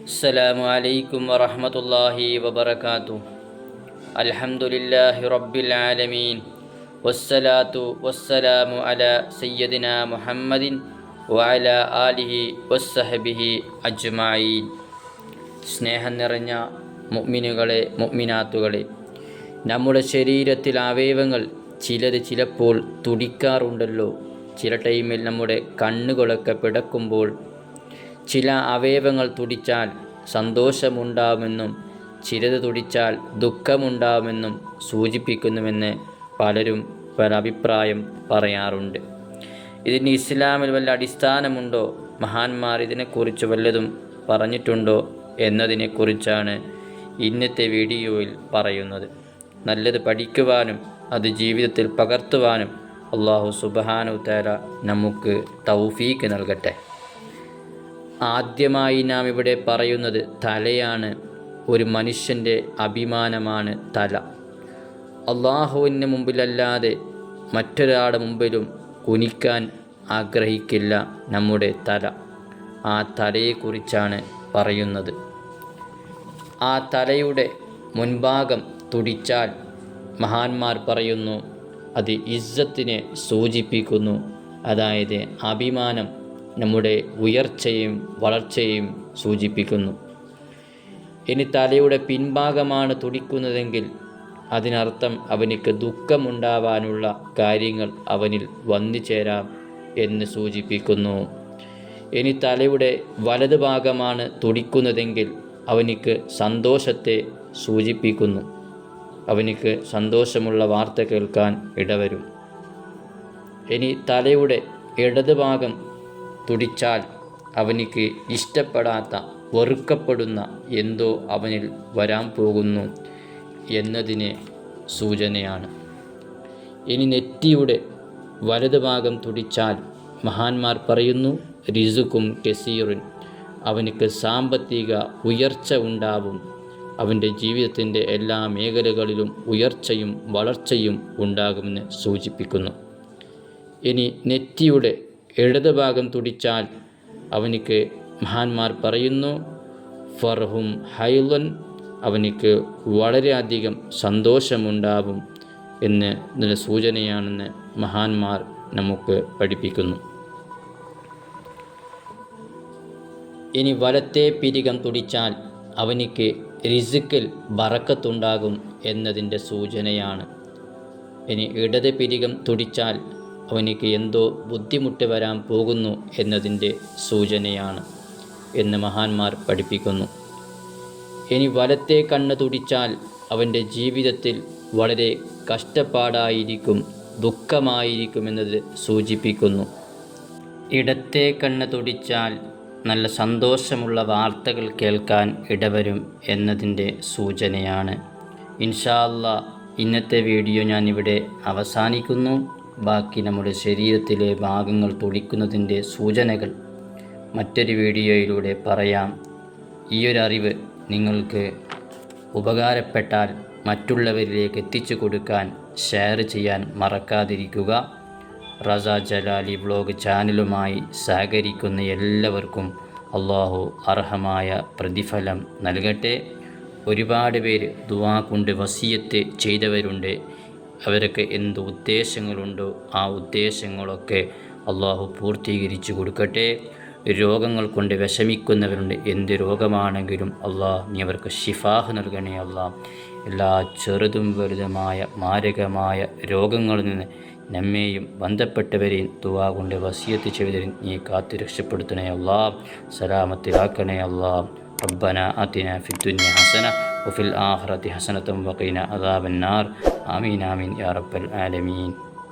السلام عليكم ورحمة الله وبركاته الحمد لله رب العالمين والصلاة والسلام على سيدنا محمد وعلى آله وصحبه أجمعين സ്നേഹം നിറഞ്ഞ മുഅ്മിനുകളെ മുഅ്മിനാത്തുകളെ നമ്മുടെ ശരീരത്തിൽ അവയവങ്ങൾ ചിലത് ചിലപ്പോൾ തുടിക്കാറുണ്ടല്ലോ ചില ടൈമിൽ നമ്മുടെ കണ്ണുകളൊക്കെ പിടക്കുമ്പോൾ ചില അവയവങ്ങൾ തുടിച്ചാൽ സന്തോഷമുണ്ടാവുമെന്നും ചിലത് തുടിച്ചാൽ ദുഃഖമുണ്ടാവുമെന്നും സൂചിപ്പിക്കുന്നുവെന്ന് പലരും പല അഭിപ്രായം പറയാറുണ്ട്. ഇതിന് ഇസ്ലാമിൽ വല്ല അടിസ്ഥാനമുണ്ടോ? മഹാന്മാർ ഇതിനെക്കുറിച്ച് വല്ലതും പറഞ്ഞിട്ടുണ്ടോ എന്നതിനെക്കുറിച്ചാണ് ഇന്നത്തെ വീഡിയോയിൽ പറയുന്നത്. നല്ലത് പഠിക്കുവാനും അത് ജീവിതത്തിൽ പകർത്തുവാനും അള്ളാഹു സുബാനു തേര നമുക്ക് തൗഫീക്ക് നൽകട്ടെ. ആദ്യമായി നാം ഇവിടെ പറയുന്നത് തലയാണ്. ഒരു മനുഷ്യന്റെ അഭിമാനമാണ് തല. അള്ളാഹുവിന് മുമ്പിലല്ലാതെ മറ്റൊരാളുടെ മുമ്പിലും കുനിക്കാൻ ആഗ്രഹിക്കില്ല നമ്മുടെ തല. ആ തലയെക്കുറിച്ചാണ് പറയുന്നത്. ആ തലയുടെ മുൻഭാഗം തുടിച്ചാൽ മഹാന്മാർ പറയുന്നു അത് ഇസ്സത്തിനെ സൂചിപ്പിക്കുന്നു. അതായത് അഭിമാനം നമ്മുടെ ഉയർച്ചയും വളർച്ചയും സൂചിപ്പിക്കുന്നു. ഇനി തലയുടെ പിൻഭാഗമാണ് തുടിക്കുന്നതെങ്കിൽ അതിനർത്ഥം അവനിക്ക് ദുഃഖമുണ്ടാവാനുള്ള കാര്യങ്ങൾ അവനിൽ വന്നു ചേരാം എന്ന് സൂചിപ്പിക്കുന്നു. ഇനി തലയുടെ വലത് ഭാഗമാണ് തുടിക്കുന്നതെങ്കിൽ അവനിക്ക് സന്തോഷത്തെ സൂചിപ്പിക്കുന്നു. അവനിക്ക് സന്തോഷമുള്ള വാർത്ത കേൾക്കാൻ ഇടവരും. ഇനി തലയുടെ ഇടത് ഭാഗം തുടിച്ചാൽ അവനിക്ക് ഇഷ്ടപ്പെടാത്ത വെറുക്കപ്പെടുന്ന എന്തോ അവനിൽ വരാൻ പോകുന്നു എന്നതിന് സൂചനയാണ്. ഇനി നെറ്റിയുടെ വലതുഭാഗം തുടിച്ചാൽ മഹാന്മാർ പറയുന്നു റിസുക്കും കെസീറുൻ അവനിക്ക് സാമ്പത്തിക ഉയർച്ച ഉണ്ടാവും. അവന്റെ ജീവിതത്തിന്റെ എല്ലാ മേഖലകളിലും ഉയർച്ചയും വളർച്ചയും ഉണ്ടാകുമെന്ന് സൂചിപ്പിക്കുന്നു. ഇനി നെറ്റിയുടെ ഇടത് ഭാഗം തുടിച്ചാൽ അവനിക്ക് മഹാന്മാർ പറയുന്നു ഫർഹും ഹൈലൻ അവനിക്ക് വളരെയധികം സന്തോഷമുണ്ടാവും എന്ന് ഇതിന്റെ സൂചനയാണെന്ന് മഹാന്മാർ നമുക്ക് പഠിപ്പിക്കുന്നു. ഇനി വലത്തെ പിരികം തുടിച്ചാൽ അവനിക്ക് റിസുക്കിൽ ബറക്കത്തുണ്ടാകും എന്നതിന്റെ സൂചനയാണ്. ഇനി ഇടത് പിരികം തുടിച്ചാൽ അവനിക്ക് എന്തോ ബുദ്ധിമുട്ട് വരാൻ പോകുന്നു എന്നതിന്റെ സൂചനയാണ് എന്ന് മഹാന്മാർ പഠിപ്പിക്കുന്നു. ഇനി വലത്തെ കണ്ണ് തുടിച്ചാൽ അവന്റെ ജീവിതത്തിൽ വളരെ കഷ്ടപ്പാടായിരിക്കും ദുഃഖമായിരിക്കുമെന്നത് സൂചിപ്പിക്കുന്നു. ഇടത്തെ കണ്ണ് തുടിച്ചാൽ നല്ല സന്തോഷമുള്ള വാർത്തകൾ കേൾക്കാൻ ഇടവരും എന്നതിന്റെ സൂചനയാണ്. ഇൻഷാല്ല ഇന്നത്തെ വീഡിയോ ഞാനിവിടെ അവസാനിക്കുന്നു. ബാക്കി നമ്മുടെ ശരീരത്തിലെ ഭാഗങ്ങൾ തുടിക്കുന്നതിന്റെ സൂചനകൾ മറ്റൊരു വീഡിയോയിലൂടെ പറയാം. ഈയൊരറിവ് നിങ്ങൾക്ക് ഉപകാരപ്പെട്ടാൽ മറ്റുള്ളവരിലേക്ക് എത്തിച്ചു കൊടുക്കാൻ ഷെയർ ചെയ്യാൻ മറക്കാതിരിക്കുക. റസ ജലാലി വ്ലോഗ് ചാനലുമായി സഹകരിക്കുന്ന എല്ലാവർക്കും അള്ളാഹു അർഹമായ പ്രതിഫലം നൽകട്ടെ. ഒരുപാട് പേര് ദുവാ കൊണ്ട് വസീയത്ത് ചെയ്തവരുണ്ട്. അവരൊക്കെ എന്ത് ഉദ്ദേശങ്ങളുണ്ടോ ആ ഉദ്ദേശങ്ങളൊക്കെ അള്ളാഹു പൂർത്തീകരിച്ചു കൊടുക്കട്ടെ രോഗങ്ങൾ കൊണ്ട് വിഷമിക്കുന്നവരുണ്ട് എന്ത് രോഗമാണെങ്കിലും അള്ളാഹ് നീ അവർക്ക് ഷിഫാഹ് നൽകണേ അള്ളാഹ് എല്ലാ ചെറുതും വലുതുമായ മാരകമായ രോഗങ്ങളിൽ നിന്ന് നമ്മെയും ബന്ധപ്പെട്ടവരെയും തുവാ കൊണ്ട് വസിയത്ത് ചെയ്തവരും നീ കാത്തു രക്ഷപ്പെടുത്തണേ അള്ളാ സലാമത്തിലാക്കണേ അള്ളാ ربنا آتنا في الدنيا حسنة وفي الآخرة حسنة وقنا عذاب النار آمين آمين يا رب العالمين.